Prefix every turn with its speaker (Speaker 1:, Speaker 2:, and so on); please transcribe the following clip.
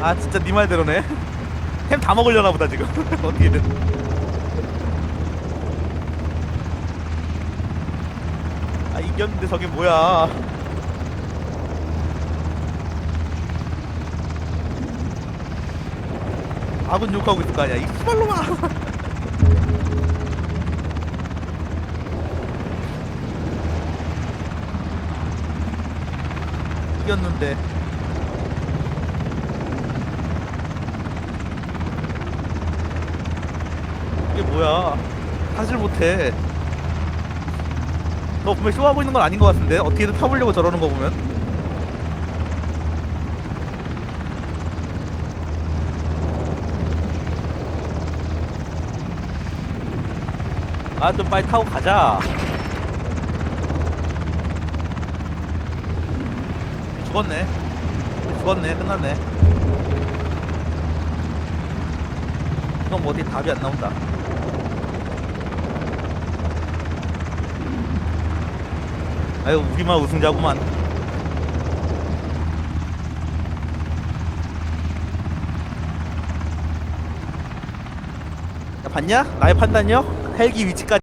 Speaker 1: 아 진짜 네 말대로네. 햄 다 먹으려나 보다 지금. 어떻게든. 아 이겼는데 저게 뭐야. 아군 욕하고 있을 거 아니야. 이 수발로마 이겼는데 이게 뭐야? 하질 못해. 너 분명 쇼하고 있는 건 아닌 것 같은데? 어떻게든 타보려고 저러는 거 보면? 아 좀 빨리 타고 가자. 죽었네. 죽었네. 끝났네. 이건 뭐 어디 답이 안 나온다 아유 우리만 우승자구만 야, 봤냐? 나의 판단력? 헬기 위치까지